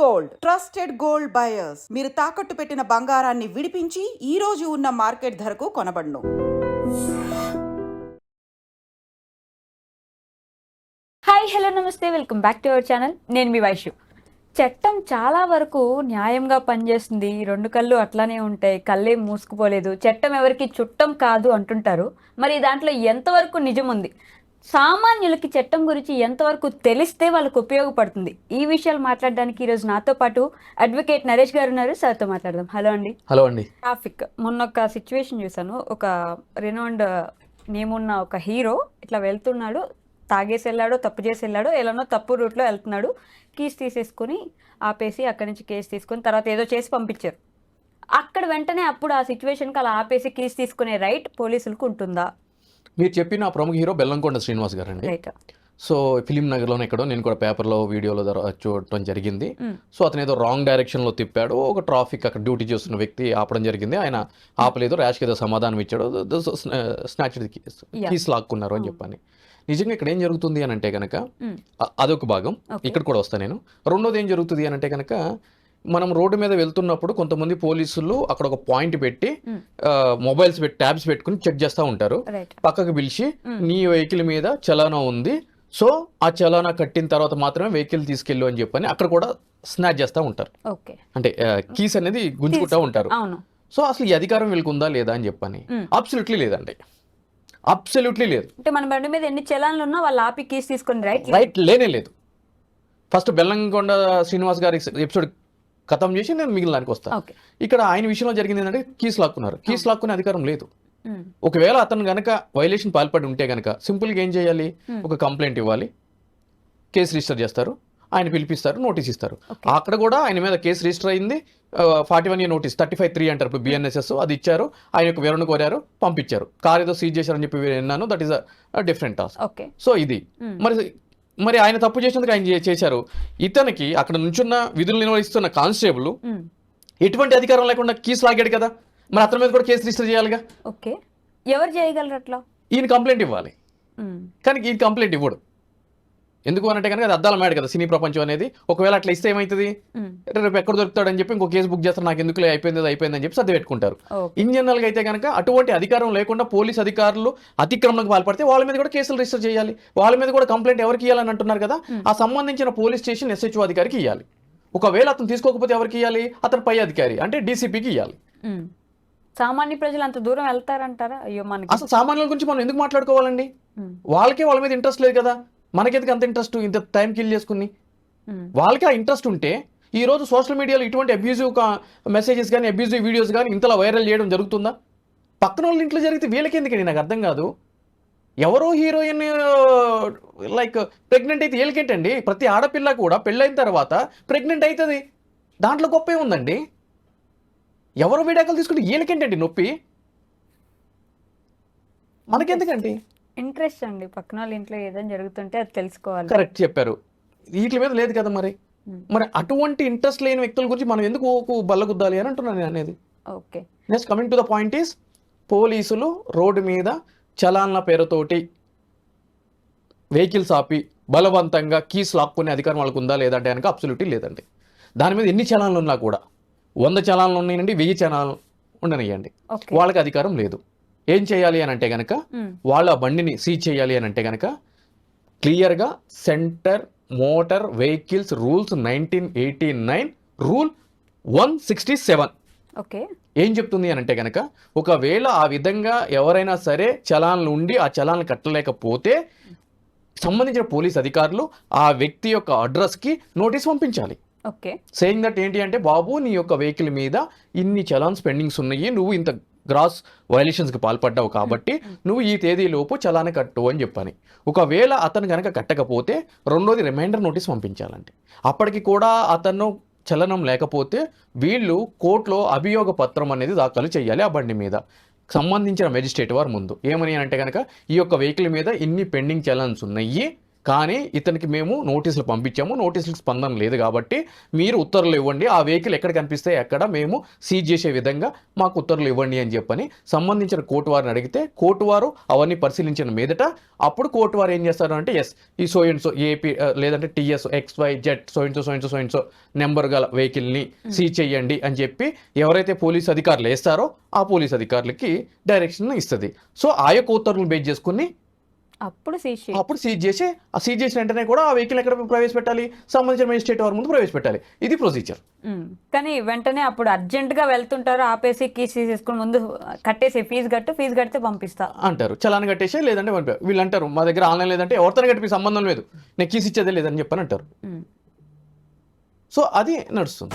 Gold trusted gold buyers. మీరు తాకట్టు పెట్టిన బంగారాన్ని విడిపించి ఈ రోజు ఉన్న మార్కెట్ ధరకు కొనబడును. Hi hello namaste. Welcome back to our channel. నేను మీ వైషు చట్టం చాలా వరకు న్యాయంగా పనిచేస్తుంది. రెండు కళ్ళు అట్లానే ఉంటాయి. కళ్ళే మూసుకుపోలేదు. చట్టం ఎవరికి చుట్టం కాదు అంటుంటారు. మరి దాంట్లో ఎంతవరకు నిజం ఉంది సామాన్యులకి చట్టం గురించి ఎంతవరకు తెలిస్తే వాళ్ళకు ఉపయోగపడుతుంది? ఈ విషయాలు మాట్లాడడానికి ఈరోజు నాతో పాటు అడ్వకేట్ నరేష్ గారు ఉన్నారు. సార్తో మాట్లాడదాం. హలో అండి. హలో అండి. ట్రాఫిక్. మొన్న ఒక సిచ్యువేషన్ చూసాను ఒక రినౌండ్ నేమున్న ఒక హీరో ఇట్లా వెళ్తున్నాడు తాగేసి వెళ్ళాడో తప్పు చేసి వెళ్ళాడో ఎలానో తప్పు రూట్లో వెళ్తున్నాడు. కీస్ తీసేసుకొని ఆపేసి అక్కడి నుంచి కేసు తీసుకొని తర్వాత ఏదో చేసి పంపించారు. అక్కడ వెంటనే అప్పుడు ఆ సిచ్యువేషన్కి అలా ఆపేసి కీస్ తీసుకునే రైట్ పోలీసులకు ఉంటుందా? మీరు చెప్పిన ప్రముఖ హీరో బెల్లంకొండ శ్రీనివాస్ గారు అండి సో ఫిలిం నగర్లోనే ఎక్కడో నేను కూడా పేపర్లో వీడియోలో చూడటం జరిగింది. Mm. సో అతను ఏదో రాంగ్ డైరెక్షన్లో తిప్పాడు. ఒక ట్రాఫిక్ అక్కడ డ్యూటీ చేస్తున్న వ్యక్తి ఆపడం జరిగింది. ఆయన ఆపలేదు. ర్యాష్కి ఏదో సమాధానం ఇచ్చాడు. స్నాచ్. కీస్ లాక్కున్నారు అని చెప్పని. నిజంగా ఇక్కడ ఏం జరుగుతుంది అని అంటే కనుక Mm. అ- అదొక భాగం. ఇక్కడ కూడా వస్తాను నేను. రెండోది ఏం జరుగుతుంది అని అంటే కనుక మనం రోడ్డు మీద వెళ్తున్నప్పుడు కొంతమంది పోలీసులు అక్కడ ఒక పాయింట్ పెట్టి. మొబైల్స్ పెట్టి ట్యాబ్స్ పెట్టుకుని చెక్ చేస్తూ ఉంటారు. పక్కకు పిలిచి. నీ వెహికల్ మీద చలానా ఉంది. సో ఆ చలానా కట్టిన తర్వాత మాత్రమే వెహికల్ తీసుకెళ్ళు అని చెప్పని అక్కడ కూడా స్నాచ్ చేస్తూ ఉంటారు. అంటే కీస్ అనేది గుంజుకుంటూ ఉంటారు. సో అసలు ఈ అధికారం వీళ్ళకి ఉందా లేదా అని చెప్పని. అబ్సల్యూట్లీ లేదండి. అబ్సల్యూట్లీ లేదు. అంటే మన బండి మీద ఎన్ని చలాన్లు ఉన్నా వాళ్ళు ఆపి కీస్ తీసుకొని రైట్ రైట్ లేనే లేదు. ఫస్ట్ బెల్లంకొండ శ్రీనివాస్ గారి ఎపిసోడ్ ఖతం చేసి నేను మిగిలిన దానికి వస్తాను ఇక్కడ ఆయన విషయంలో జరిగింది ఏంటంటే కీస్ లాక్కున్నారు. కీస్ లాక్కునే అధికారం లేదు. ఒకవేళ అతను గనక వైలేషన్ పాల్పడి ఉంటే గనక సింపుల్గా ఏం చేయాలి. ఒక కంప్లైంట్ ఇవ్వాలి. కేసు రిజిస్టర్ చేస్తారు. ఆయన పిలిపిస్తారు నోటీస్ ఇస్తారు. అక్కడ కూడా ఆయన మీద కేసు రిజిస్టర్ అయింది. Forty one year notice thirty five three అంటారు ఇప్పుడు బిఎన్ఎస్ఎస్ అది ఇచ్చారు. ఆయన యొక్క వివరణ కోరారు పంపించారు. కార్ ఏదో సీజ్ చేశారని చెప్పి విన్నాను. That is a different task okay. So ఇది. మరి మరి ఆయన తప్పు చేసినందుకు ఆయన చేశారు. ఇతనికి అక్కడ నుంచున్న విధులు నిర్వహిస్తున్న కానిస్టేబుల్ ఎటువంటి అధికారం లేకుండా కీస్ లాగాడు కదా. మరి అతని మీద కూడా కేసు రిజిస్టర్ చేయాలిగా? ఓకే. ఎవరు చేయగలరు అట్లా? ఈయన కంప్లైంట్ ఇవ్వాలి. కానీ ఈ కంప్లైంట్ ఇవ్వడు. ఎందుకు అనంటే కనుక అది అద్దాల మేడ కదా సినీ ప్రపంచం అనేది. ఒకవేళ అట్లా ఇస్తే ఏమవుతుంది ఉమ్. రేపు ఎక్కడ దొరుకుతాడని చెప్పి ఇంకో కేసు బుక్ చేస్తారు నాకు ఎందుకులే అయిపోయింది అది అయిపోయింది అని చెప్పి సర్ది పెట్టుకుంటారు. ఇన్ జనరల్గా అయితే కనుక అటువంటి అధికారం లేకుండా పోలీస్ అధికారులు అతిక్రమణకు పాల్పడితే వాళ్ళ మీద కూడా కేసులు రిజిస్టర్ చేయాలి. వాళ్ళ మీద కూడా కంప్లైంట్ ఎవరికి ఇవ్వాలని అంటున్నారు కదా ఆ సంబంధించిన పోలీస్ స్టేషన్ ఎస్హెచ్ఓ అధికారికి ఇవ్వాలి ఒకవేళ అతను తీసుకోకపోతే ఎవరికి ఇవ్వాలి అతను పై అధికారి అంటే డీసీపీకి ఇవ్వాలి. సామాన్య ప్రజలు అంత దూరం వెళ్తారంటారా? అయ్యో మనకి అసలు సామాన్యుల గురించి మనం ఎందుకు మాట్లాడుకోవాలండి. వాళ్ళకే వాళ్ళ మీద ఇంట్రెస్ట్ లేదు కదా. మనకెందుకు అంత ఇంట్రెస్ట్ ఇంత టైం కిల్ చేసుకుని? ఉమ్. వాళ్ళకి ఆ ఇంట్రెస్ట్ ఉంటే ఈ రోజు సోషల్ మీడియాలో ఇటువంటి అబ్యూజివ్ మెసేజెస్ కానీ అబ్యూజివ్ వీడియోస్ కానీ ఇంతలా వైరల్ చేయడం జరుగుతుందా? పక్కన వాళ్ళ ఇంట్లో జరిగితే వీళ్ళకి ఎందుకండి నాకు అర్థం కాదు. ఎవరో హీరోయిన్ లైక్ ప్రెగ్నెంట్ అయితే వీళ్ళకేంటండి? ప్రతి ఆడపిల్ల కూడా పెళ్ళైన తర్వాత ప్రెగ్నెంట్ అవుతుంది దాంట్లో గొప్పే ఉందండి ఎవరో విడాకులు తీసుకుంటే వీళ్ళకేంటండి నొప్పి? మనకెందుకండి? ఇంట్రెస్ట్ అండి. పక్కన వాళ్ళ ఇంట్లో ఏదైనా జరుగుతుంటే అది తెలుసుకోవాలి. కరెక్ట్ చెప్పారు. వీటి మీద లేదు కదా మరి. మరి అటువంటి ఇంట్రెస్ట్ లేని వ్యక్తుల గురించి మనం ఎందుకు బల్లగుద్దాలి అని అంటున్నాను నేను అనేది. Okay. Next coming to the point is పోలీసులు రోడ్డు మీద చలాన్ల పేరుతోటి వెహికల్స్ ఆపి బలవంతంగా కీస్ లాక్కునే అధికారం వాళ్ళకు ఉందా లేదంటే కనుక అబ్సల్యూట్లీ లేదండి. దాని మీద ఎన్ని చలాన్లు ఉన్నా కూడా వంద చలాన్లు ఉన్నాయండి వెయ్యి చలాన్లు ఉండనియండి వాళ్ళకి అధికారం లేదు. ఏం చేయాలి అని అంటే కనుక. వాళ్ళ బండిని సీజ్ చేయాలి అని అంటే కనుక క్లియర్గా central motor vehicles rules nineteen eighty nine rule one sixty seven. Okay. ఏం చెప్తుంది అని అంటే కనుక ఒకవేళ ఆ విధంగా ఎవరైనా సరే చలాన్లు ఉండి ఆ చలాన్లు కట్టలేకపోతే సంబంధించిన పోలీస్ అధికారులు ఆ వ్యక్తి యొక్క అడ్రస్కి నోటీస్ పంపించాలి. ఓకే. సేయింగ్ దట్ ఏంటి అంటే బాబు నీ యొక్క వెహికల్ మీద ఇన్ని చలాన్స్ పెండింగ్స్ ఉన్నాయి నువ్వు ఇంత గ్రాస్ వైలేషన్స్కి పాల్పడ్డావు కాబట్టి నువ్వు ఈ తేదీలోపు చలాన కట్టు అని చెప్పని. ఒకవేళ అతను కనుక కట్టకపోతే రెండోది రిమైండర్ నోటీస్ పంపించాలండి అప్పటికి కూడా అతను చలనం లేకపోతే వీళ్ళు కోర్టులో అభియోగ పత్రం అనేది దాఖలు చేయాలి ఆ బండి మీద. సంబంధించిన మెజిస్ట్రేట్ వారి ముందు. ఏమని అంటే కనుక ఈ యొక్క వెహికల్ మీద ఇన్ని పెండింగ్ చలన్స్ ఉన్నాయి. కానీ ఇతనికి మేము నోటీసులు పంపించాము. నోటీసులకు స్పందన లేదు కాబట్టి మీరు ఉత్తర్వులు ఇవ్వండి. ఆ వెహికల్ ఎక్కడ కనిపిస్తే ఎక్కడ మేము సీజ్ చేసే విధంగా మాకు ఉత్తర్వులు ఇవ్వండి అని చెప్పని సంబంధించిన కోర్టు వారిని అడిగితే కోర్టు వారు అవన్నీ పరిశీలించిన మీదట అప్పుడు కోర్టు వారు ఏం చేస్తారు అంటే ఎస్ ఈ సో అండ్ సో ఏపీ లేదంటే TS X Y Z so and so so and so so and so number గల వెహికల్ని సీజ్ చేయండి అని చెప్పి ఎవరైతే పోలీస్ అధికారులు వేస్తారో ఆ పోలీస్ అధికారులకి డైరెక్షన్ ఇస్తుంది. సో ఆ యొక్క ఉత్తర్వులు బేస్ చేసుకుని అప్పుడు సీజ్. అప్పుడు సీజ్ చేసి ఆ సీజ్ చేసిన వెంటనే కూడా ఆ వెహికల్ ఎక్కడ ప్రవేశపెట్టాలి? సంబంధించిన మేజిస్ట్రేట్ వారి ముందు ప్రవేశపెట్టాలి. ఇది ప్రొసీజర్. కానీ వెంటనే అప్పుడు అర్జెంట్గా వెళ్తుంటారు ఆపేసి కీస్ తీసేసుకుని ముందు కట్టేసి ఫీజు కట్టు ఫీజు కడితే పంపిస్తా. అంటారు. చలాన్ కట్టేసి లేదంటే పంపా వీళ్ళు అంటారు మా దగ్గర ఆన్లైన్ లేదంటే ఎవరితో కట్టి సంబంధం లేదు. నేను కీస్ ఇచ్చేదే లేదని చెప్పని అంటారు. సో అది నడుస్తుంది.